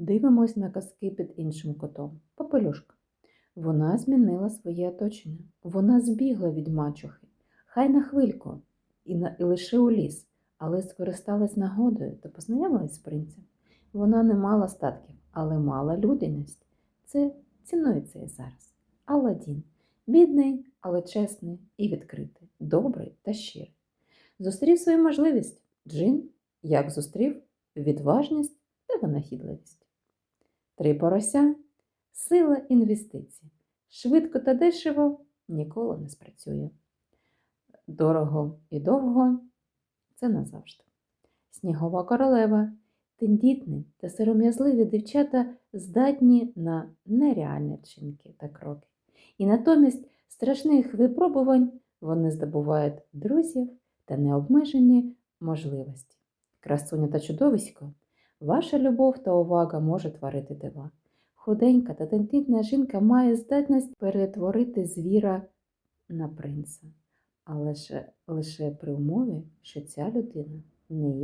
Дивимось на казки під іншим котом. Попелюшка. Вона змінила своє оточення. Вона збігла від мачухи. Хай на хвильку і, на, і лише у ліс, але скористалась нагодою та познайомилась з принцем. Вона не мала статків, але мала людяність. Це цінується і зараз. Аладдін. Бідний, але чесний і відкритий, добрий та щирий. Зустрів свою можливість. Джин, як зустрів відважність та винахідливість. Три порося сила інвестицій. Швидко та дешево ніколи не спрацює. Дорого і довго це назавжди. Снігова королева. Тендітні та сором'язливі дівчата здатні на нереальні вчинки та кроки. І натомість страшних випробувань вони здобувають друзів та необмежені можливості. Красуня та чудовисько, ваша любов та увага може творити дива. Худенька та тендітна жінка має здатність перетворити звіра на принца, але ж лише при умові, що ця людина не.